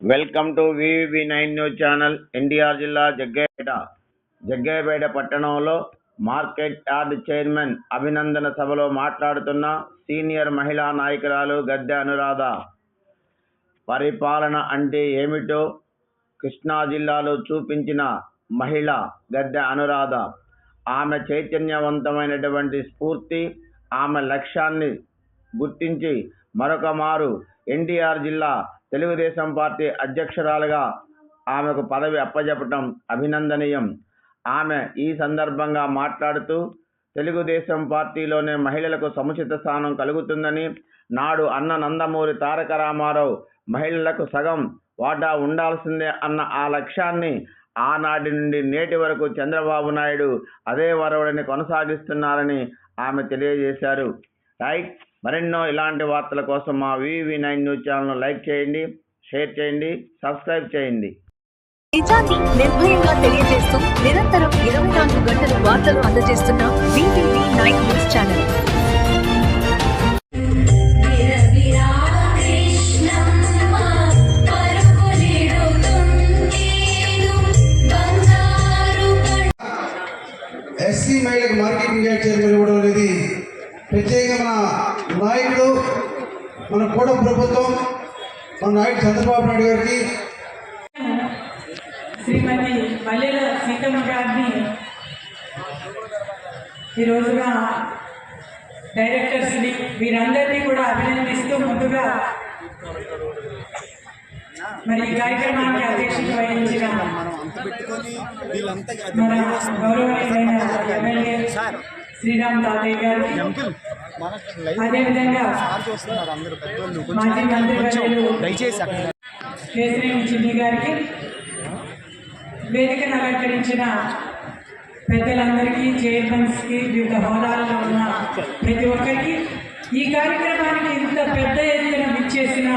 Welcome to VV nine news channel NTR జిల్లా జగ్గయ్యపేట జగ్గయ్యపేట పట్టణంలో market yard chairman అభినందన సభలో మాట్లాడుతున్న సీనియర్ మహిళా నాయకురాలు గద్దె అనురాధ. పరిపాలన అంటే ఏమిటో కృష్ణా జిల్లాలో చూపించిన మహిళ గద్దె అనురాధ. ఆమె చైతన్యవంతమైనటువంటి స్ఫూర్తి ఆమె లక్ష్యాన్ని గుర్తించి మరొక మారు ఎన్టీఆర్ జిల్లా తెలుగుదేశం పార్టీ అధ్యక్షురాలుగా ఆమెకు పదవి అప్పజెప్పటం అభినందనీయం. ఆమె ఈ సందర్భంగా మాట్లాడుతూ తెలుగుదేశం పార్టీలోనే మహిళలకు సముచిత స్థానం కలుగుతుందని నాడు అన్న నందమూరి తారక రామారావు మహిళలకు సగం వాటా ఉండాల్సిందే అన్న ఆ లక్ష్యాన్ని ఆనాటి నుండి నేటి వరకు చంద్రబాబు నాయుడు అదే వరవడిని కొనసాగిస్తున్నారని ఆమె తెలియజేశారు. రైట్ మరెన్నో ఇలాంటి వార్తల కోసం మా వివి నైన్ న్యూస్ ఛానల్ను లైక్ చేయండి షేర్ చేయండి సబ్స్క్రైబ్ చేయండి. నిజాన్ని నిర్భయంగా తెలియజేస్తూ నిరంతరం ఇరవై నాలుగు గంటలు వార్తలు అందజేస్తున్న BTV nine news channel. SC మహిళలకు మార్కెటింగ్ అనేది మన కూడా ప్రభుత్వం మన నాయుడు చంద్రబాబు నాయుడు గారికి శ్రీమతి మల్లెల సీతమ్మ గారిని ఈరోజుగా డైరెక్టర్స్ని వీరందరినీ కూడా అభినందిస్తూ ముందుగా మరి ఈ కార్యక్రమానికి అధ్యక్షత వహించిన మన గౌరవనీయులైన ఎమ్మెల్యే శ్రీరామ్ తాతయ్య గారు అదేవిధంగా మాజీ మంత్రి వర్యులు కేసరి చిన్ని గారికి వేదికను అలంకరించిన పెద్దలందరికీ చైర్మన్స్కి వివిధ హోదాల్లో ఉన్న ప్రతి ఒక్కరికి ఈ కార్యక్రమానికి ఇంత పెద్ద ఎత్తున విచ్చేసిన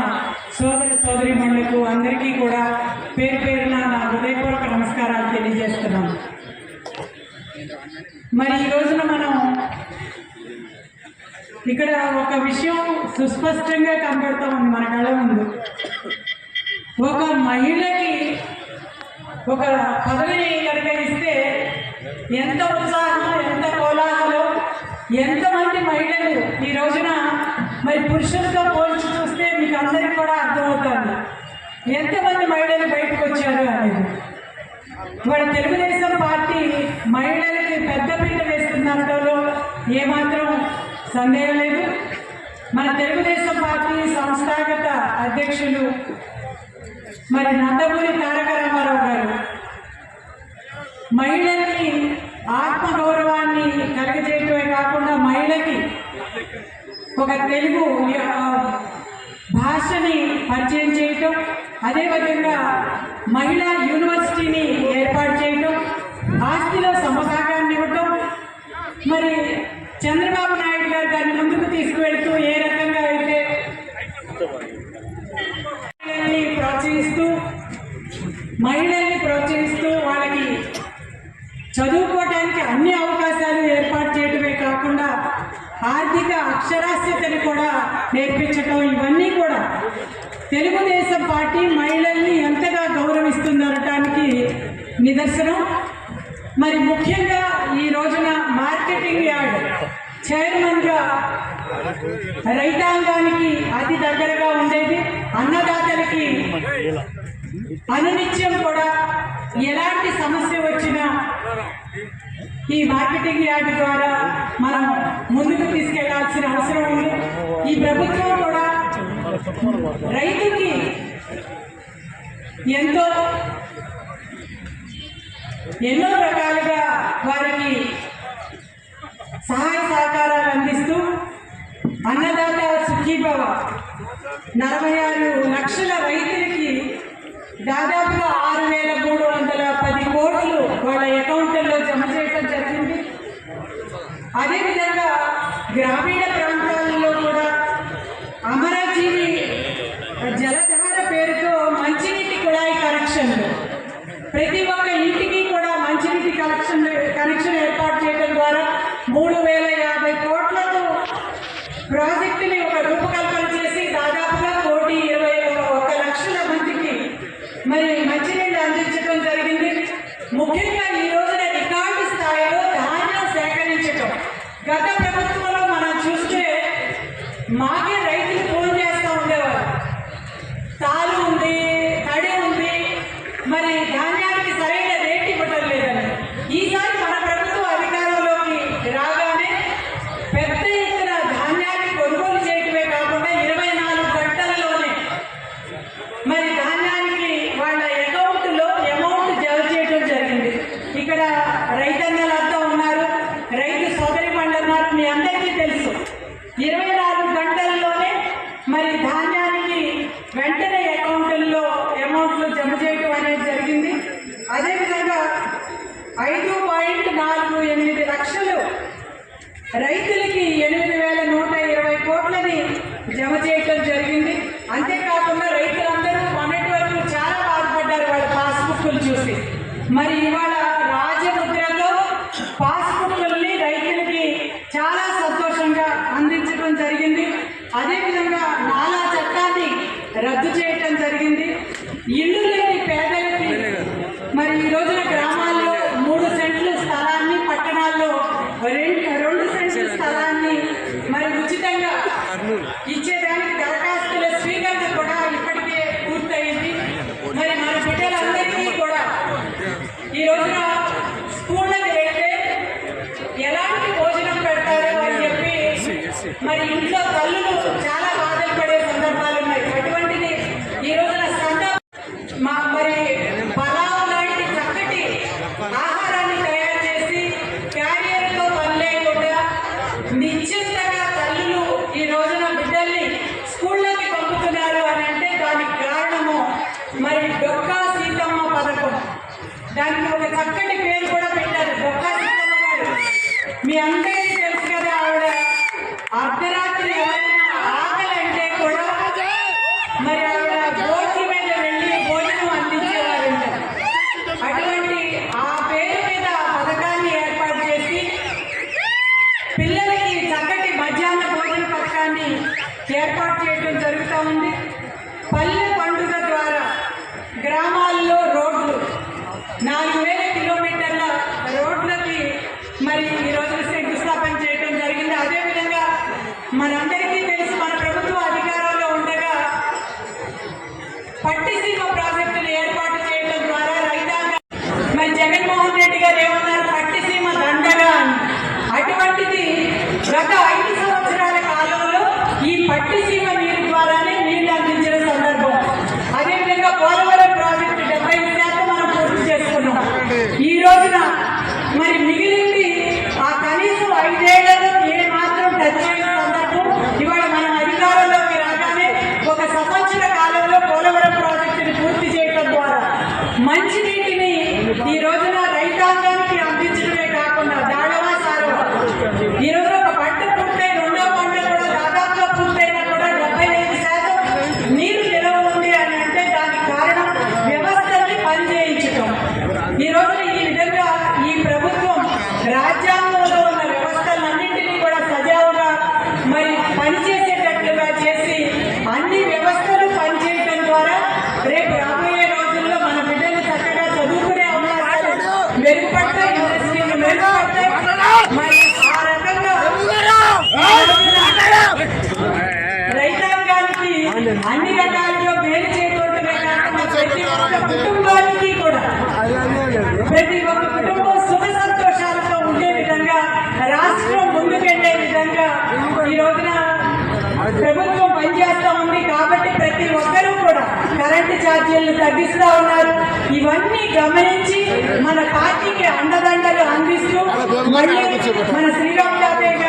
సోదర సోదరిమణులకు అందరికీ కూడా పేరు పేరున నా హృదయపూర్వక నమస్కారాలు తెలియజేస్తున్నాను. మరి ఈ రోజున మనం ఇక్కడ ఒక విషయం సుస్పష్టంగా కనబడతా ఉంది మన కళ ముందు. ఒక మహిళకి ఒక పదవిని కనుక ఇస్తే ఎంత ఉత్సాహం ఎంత కోలాహలం ఎంతమంది మహిళలు ఈ రోజున మరి పురుషులతో పోల్చి చూస్తే మీకు అందరికీ కూడా అర్థమవుతుంది. ఎంతమంది మహిళలు బయటకు వచ్చారు అనేది. ఇవాళ తెలుగుదేశం పార్టీ మహిళలకి పెద్దపీట వేస్తుందనడంలో ఏమాత్రం సందేహం లేదు. మన తెలుగుదేశం పార్టీ సంస్థాగత అధ్యక్షులు మరి నందమూరి తారక రామారావు గారు. మహిళల్ని ఆత్మగౌరవాన్ని కలిగజేయటమే కాకుండా మహిళకి ఒక తెలుగు భాషని పరిచయం చేయటం అదేవిధంగా మహిళా యూనివర్సిటీని ఏర్పాటు చేయటం ఆస్తిలో సమభాగాన్ని ఇవ్వటం మరి గారు దాన్ని ముందుకు తీసుకువెళ్తూ ఏ రకంగా అయితే ప్రోత్సహిస్తూ మహిళల్ని ప్రోత్సహిస్తూ వాళ్ళకి చదువుకోవటానికి అన్ని అవకాశాలు ఏర్పాటు చేయడమే కాకుండా ఆర్థిక అక్షరాస్యతని కూడా నేర్పించటం ఇవన్నీ కూడా తెలుగుదేశం పార్టీ మహిళల్ని ఎంతగా గౌరవిస్తుందనటానికి నిదర్శనం. మరి ముఖ్యంగా ఈ రోజున మార్కెటింగ్ యార్డ్ చైర్మన్గా రైతాంగానికి అతి దగ్గరగా ఉండేది అన్నదాతలకి అనునిత్యం కూడా ఎలాంటి సమస్య వచ్చినా ఈ మార్కెటింగ్ యార్డ్ ద్వారా మనం ముందుకు తీసుకెళ్ళాల్సిన అవసరం ఉంది. ఈ ప్రభుత్వం కూడా రైతుకి ఎంతో ఎన్నో రకాలుగా వారికి సహాయ సహకారాలు అందిస్తూ అన్నదాత సుఖీభవ నలభై ఆరు లక్షల రైతులకి దాదాపుగా ఆరు వేల మూడు వందల పది కోట్లు వాళ్ళ అకౌంట్లలో జమ చేయడం జరిగింది. అదేవిధంగా గ్రామీణ ప్రాంత मागे ఐదు పాయింట్ నాలుగు ఎనిమిది లక్షలు. రైతులకి ఎనిమిది వేల నూట ఇరవై కోట్లని జమ చేయటం జరిగింది. అంతేకాకుండా రైతులందరూ పన్నెండు వరకు చాలా బాధపడ్డారు వాళ్ళ పాస్బుక్లు చూసి. మరి ఇవాళ రాజముద్రలో పాస్బుక్లని రైతులకి చాలా సంతోషంగా అందించడం జరిగింది. అదేవిధంగా నాలా చట్టాన్ని రద్దు చేయటం జరిగింది. ఇల్లు లేని పేదలకి మరి ఈ రోజున మీ ఆవిడ. అర్ధరాత్రి ఎవరైనా ఆకలంటే కూడా మరి ఆవిడ బోట్ల మీద వెళ్ళి భోజనం అందించేవారంట. అటువంటి ఆ పేరు మీద పథకాన్ని ఏర్పాటు చేసి పిల్లలకి చక్కటి మధ్యాహ్న భోజన పథకాన్ని ఏర్పాటు చేయడం జరుగుతూ ఉంది. ప్రతి ఒక్క కుటుంబం సుఖ సంతోషాలతో ఉండే విధంగా రాష్ట్రం ముందుకెళ్ళే విధంగా ఈ రోజున ప్రభుత్వం పనిచేస్తూ ఉంది కాబట్టి ప్రతి ఒక్కరూ కూడా కరెంటు ఛార్జీలను తగ్గిస్తూ ఉన్నారు. ఇవన్నీ గమనించి మన పార్టీకి అండదండలు అందిస్తూ మన శ్రీరామ్ యాదవ్